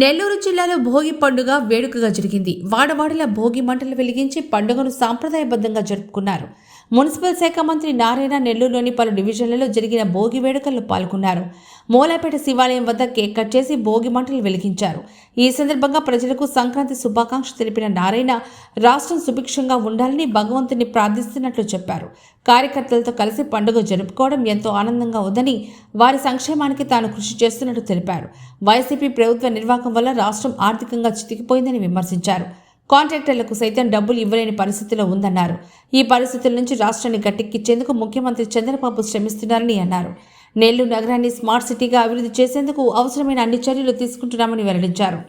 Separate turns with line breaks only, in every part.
నెల్లూరు జిల్లాలో భోగి పండుగ వేడుకగా జరిగింది. వాడవాడల భోగి మంటలు వెలిగించి పండుగను సాంప్రదాయబద్ధంగా జరుపుకున్నారు. మున్సిపల్ శాఖ మంత్రి నారాయణ నెల్లూరులోని పలు డివిజన్లలో జరిగిన భోగి వేడుకల్లో పాల్గొన్నారు. మూలాపేట శివాలయం వద్ద కేక్ కట్ చేసి భోగి మంటలు వెలిగించారు. ఈ సందర్భంగా ప్రజలకు సంక్రాంతి శుభాకాంక్షలు తెలిపిన నారాయణ రాష్ట్రం సుభిక్షంగా ఉండాలని భగవంతుని ప్రార్థిస్తున్నట్లు చెప్పారు. కార్యకర్తలతో కలిసి పండుగ జరుపుకోవడం ఎంతో ఆనందంగా ఉందని వారి సంక్షేమానికి తాను కృషి చేస్తున్నట్టు తెలిపారు. వైసీపీ ప్రభుత్వ నిర్వాహకం వల్ల రాష్ట్రం ఆర్థికంగా చితికిపోయిందని విమర్శించారు. కాంట్రాక్టర్లకు సైతం డబ్బులు ఇవ్వలేని పరిస్థితిలో ఉందన్నారు. ఈ పరిస్థితుల నుంచి రాష్ట్రాన్ని గట్టెక్కించేందుకు ముఖ్యమంత్రి చంద్రబాబు శ్రమిస్తున్నారని అన్నారు. నెల్లూరు నగరాన్ని స్మార్ట్ సిటీగా అభివృద్ధి చేసేందుకు అవసరమైన అన్ని చర్యలు తీసుకుంటున్నామని వెల్లడించారు.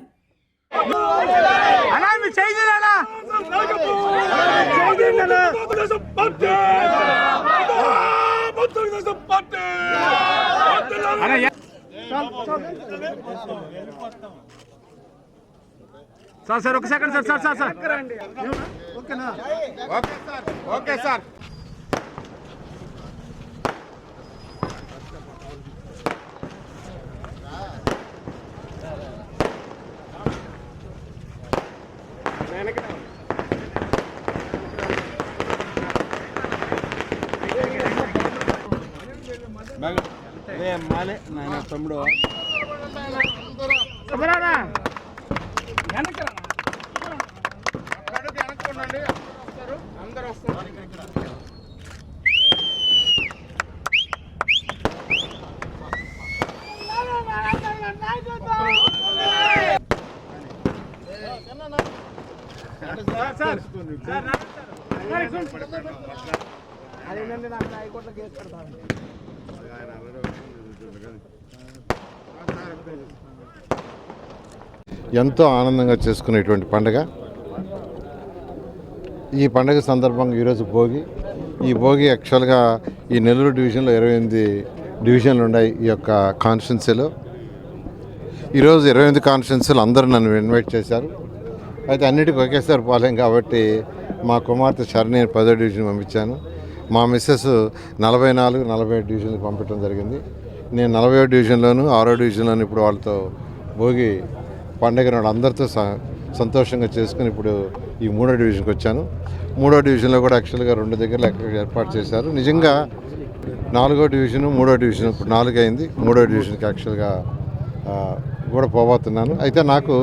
అన్నా సార్ సార్ ఒక second sir sir sir sir. ఓకేనా? Okay sir. ఓకే సార్ మాలే నాయన తమ్ముడు అందరూ వస్తారు సార్ సార్ అదేనండి నాకు హైకోర్టులో కేసు పెడతాను
ఎంతో ఆనందంగా చేసుకునేటువంటి పండుగ. ఈ పండుగ సందర్భంగా ఈరోజు భోగి. ఈ భోగి యాక్చువల్గా ఈ నెల్లూరు డివిజన్లో ఇరవై ఎనిమిది డివిజన్లు ఉన్నాయి ఈ యొక్క కాన్స్టిట్యున్సీలో. ఈరోజు ఇరవై ఎనిమిది కాన్స్టిట్యున్సీలు అందరూ నన్ను ఇన్వైట్ చేశారు. అయితే అన్నిటికీ ఒకేసారి పోలేం కాబట్టి మా కుమార్తె శరణి పదో డివిజన్ పంపించాను. మా మిస్సెస్ నలభై నాలుగు నలభై ఐదు డివిజన్కి పంపించడం జరిగింది. నేను నలభై డివిజన్లోను ఆరో డివిజన్లోను ఇప్పుడు వాళ్ళతో భోగి పండుగ అందరితో స- సంతోషంగా చేసుకుని ఇప్పుడు ఈ మూడో డివిజన్కి వచ్చాను. మూడో డివిజన్లో కూడా యాక్చువల్గా రెండు దగ్గర ఏర్పాటు చేశారు. నిజంగా నాలుగో డివిజను మూడో డివిజన్ ఇప్పుడు నాలుగు అయింది మూడో డివిజన్కి యాక్చువల్గా కూడా పోబోతున్నాను. అయితే నాకు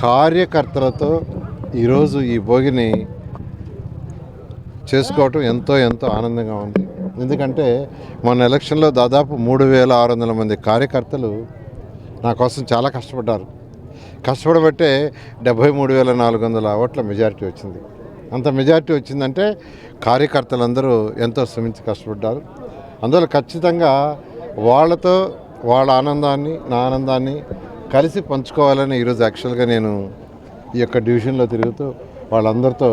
కార్యకర్తలతో ఈరోజు ఈ భోగిని చేసుకోవటం ఎంతో ఎంతో ఆనందంగా ఉంది. ఎందుకంటే మన ఎలక్షన్లో దాదాపు మూడు వేల ఆరు వందల మంది కార్యకర్తలు నా కోసం చాలా కష్టపడ్డారు. కష్టపడబట్టే డెబ్భై మూడు వేల నాలుగు వందల ఓట్ల మెజారిటీ వచ్చింది. అంత మెజారిటీ వచ్చిందంటే కార్యకర్తలందరూ ఎంతో శ్రమించి కష్టపడ్డారు. అందువల్ల ఖచ్చితంగా వాళ్ళతో వాళ్ళ ఆనందాన్ని నా ఆనందాన్ని కలిసి పంచుకోవాలని ఈరోజు యాక్చువల్గా నేను ఈ యొక్క డివిజన్లో తిరుగుతూ వాళ్ళందరితో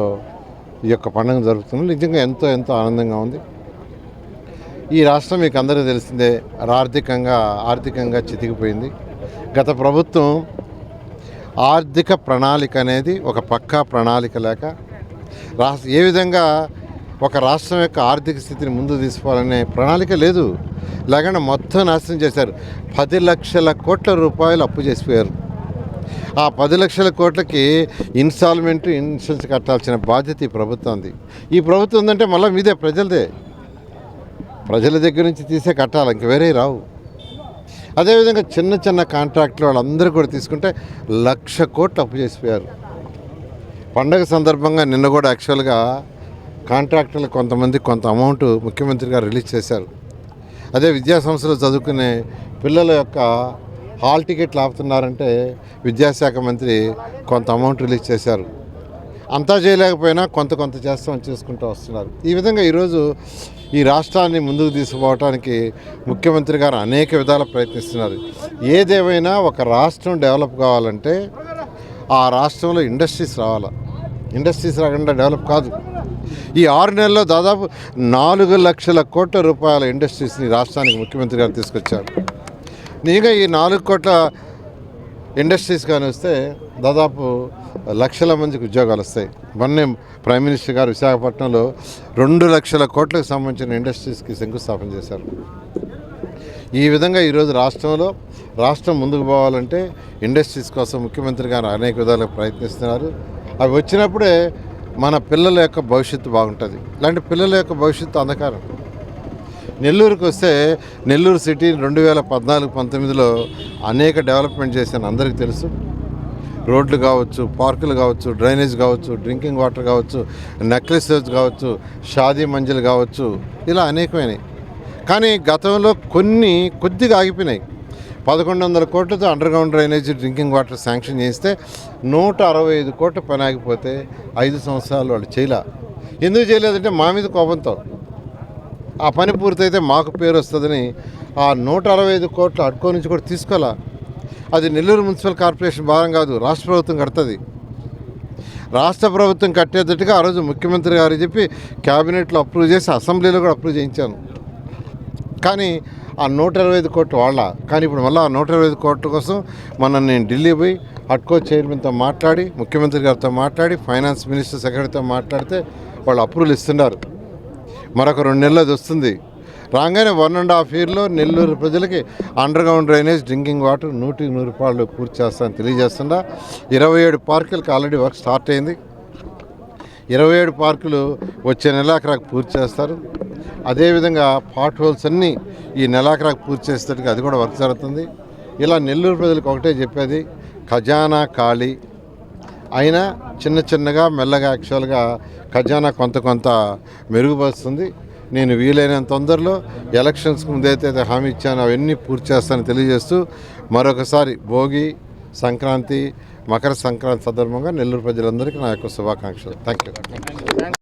ఈ యొక్క పండుగ జరుపుతున్నాను నిజంగా ఎంతో ఎంతో ఆనందంగా ఉంది. ఈ రాష్ట్రం మీకు అందరికీ తెలిసిందే ఆర్థికంగా ఆర్థికంగా చితికిపోయింది. గత ప్రభుత్వం ఆర్థిక ప్రణాళిక అనేది ఒక పక్కా ప్రణాళిక లేక రాష్ట్ర ఏ విధంగా ఒక రాష్ట్రం యొక్క ఆర్థిక స్థితిని ముందు తీసుకోవాలనే ప్రణాళిక లేదు. లేకుండా మొత్తం నాశనం చేశారు. పది లక్షల కోట్ల రూపాయలు అప్పు చేసిపోయారు. ఆ పది లక్షల కోట్లకి ఇన్స్టాల్మెంట్ ఇన్సూరెన్స్ కట్టాల్సిన బాధ్యత ఈ ప్రభుత్వంది ఈ ప్రభుత్వం ఉందంటే మళ్ళీ మీదే ప్రజలదే. ప్రజల దగ్గర నుంచి తీసే కట్టాలి ఇంక వేరే రావు. అదేవిధంగా చిన్న చిన్న కాంట్రాక్టులు వాళ్ళందరూ కూడా తీసుకుంటే లక్ష కోట్లు అప్పు చేసిపోయారు. పండగ సందర్భంగా నిన్న కూడా యాక్చువల్గా కాంట్రాక్టర్లు కొంతమంది కొంత అమౌంట్ ముఖ్యమంత్రి గారు రిలీజ్ చేశారు. అదే విద్యాసంస్థలు చదువుకునే పిల్లల యొక్క హాల్ టికెట్లు ఆపుతున్నారంటే విద్యాశాఖ మంత్రి కొంత అమౌంట్ రిలీజ్ చేశారు. అంతా చేయలేకపోయినా కొంత కొంత చేస్తామని చేసుకుంటూ వస్తున్నారు. ఈ విధంగా ఈరోజు ఈ రాష్ట్రాన్ని ముందుకు తీసుకుపోవడానికి ముఖ్యమంత్రి గారు అనేక విధాల ప్రయత్నిస్తున్నారు. ఏదేమైనా ఒక రాష్ట్రం డెవలప్ కావాలంటే ఆ రాష్ట్రంలో ఇండస్ట్రీస్ రావాలా? ఇండస్ట్రీస్ రాకుండా డెవలప్ కాదు. ఈ ఆరు నెలల్లో దాదాపు నాలుగు లక్షల కోట్ల రూపాయల ఇండస్ట్రీస్ని రాష్ట్రానికి ముఖ్యమంత్రి గారు తీసుకొచ్చారు. నిజంగా ఈ నాలుగు కోట్ల ఇండస్ట్రీస్ కానీ వస్తే దాదాపు లక్షల మందికి ఉద్యోగాలు వస్తాయి. మొన్నే ప్రైమ్ మినిస్టర్ గారు విశాఖపట్నంలో రెండు లక్షల కోట్లకు సంబంధించిన ఇండస్ట్రీస్కి శంకుస్థాపన చేశారు. ఈ విధంగా ఈరోజు రాష్ట్రంలో రాష్ట్రం ముందుకు పోవాలంటే ఇండస్ట్రీస్ కోసం ముఖ్యమంత్రి గారు అనేక విధాలుగా ప్రయత్నిస్తున్నారు. అవి వచ్చినప్పుడే మన పిల్లల యొక్క భవిష్యత్తు బాగుంటుంది. ఇలాంటి పిల్లల యొక్క భవిష్యత్తు అంధకారం. నెల్లూరుకు వస్తే నెల్లూరు సిటీ రెండు వేల పద్నాలుగు పంతొమ్మిదిలో అనేక డెవలప్మెంట్ చేశాను. అందరికీ తెలుసు. రోడ్లు కావచ్చు పార్కులు కావచ్చు డ్రైనేజ్ కావచ్చు డ్రింకింగ్ వాటర్ కావచ్చు నెక్లెస్ కావచ్చు షాదీ మంజిల్ కావచ్చు ఇలా అనేకమైనవి. కానీ గతంలో కొన్ని కొద్దిగా ఆగిపోయినాయి. పదకొండు వందల కోట్లతో underground drainage drinking water sanction చేస్తే నూట అరవై ఐదు కోట్ల పని ఆగిపోతే ఐదు సంవత్సరాలు వాళ్ళు చేయలే. ఎందుకు చేయలేదంటే మా మీద కోపంతో. ఆ పని పూర్తయితే మాకు పేరు వస్తుందని ఆ నూట అరవై ఐదు కోట్ల అడ్కో నుంచి కూడా తీసుకోవాలా అది నెల్లూరు మున్సిపల్ కార్పొరేషన్ భారం కాదు రాష్ట్ర ప్రభుత్వం కడుతుంది. రాష్ట్ర ప్రభుత్వం కట్టేటట్టుగా ఆ రోజు ముఖ్యమంత్రి గారు చెప్పి క్యాబినెట్లో అప్రూవ్ చేసి అసెంబ్లీలో కూడా అప్రూవ్ చేయించాను. కానీ ఆ నూట ఇరవై ఐదు కోట్లు వాళ్ళ. కానీ ఇప్పుడు మళ్ళీ ఆ నూట ఇరవై ఐదు కోట్ల కోసం మొన్న నేను ఢిల్లీ పోయి అట్కో చైర్మన్తో మాట్లాడి ముఖ్యమంత్రి గారితో మాట్లాడి ఫైనాన్స్ మినిస్టర్ సెక్రటరీతో మాట్లాడితే వాళ్ళు అప్రూవల్ ఇస్తున్నారు. మరొక రెండు నెలలు అది వస్తుంది. రాగానే వన్ అండ్ హాఫ్ ఇయర్లో నెల్లూరు ప్రజలకి underground drainage drinking water నూటికి నూరు రూపాయలు పూర్తి చేస్తానని తెలియజేస్తుండ ఇరవై ఏడు పార్కులకి ఆల్రెడీ వర్క్ స్టార్ట్ అయింది. ఇరవై ఏడు పార్కులు వచ్చే నెలాఖరాకు పూర్తి చేస్తారు. అదేవిధంగా పాట్ హోల్స్ అన్నీ ఈ నెలాఖరాకు పూర్తి చేసేటట్టుగా అది కూడా వర్క్ జరుగుతుంది. ఇలా నెల్లూరు ప్రజలకు ఒకటే చెప్పేది ఖజానా ఖాళీ. అయినా చిన్న చిన్నగా మెల్లగా యాక్చువల్గా ఖజానా కొంత కొంత మెరుగుపరుస్తుంది. నేను వీలైనంత తొందరలో ఎలక్షన్స్కి ముందైతే హామీ ఇచ్చాను అవన్నీ పూర్తి చేస్తానని తెలియజేస్తూ మరొకసారి భోగి సంక్రాంతి మకర సంక్రాంతి సందర్భంగా నెల్లూరు ప్రజలందరికీ నా యొక్క శుభాకాంక్షలు. Thank you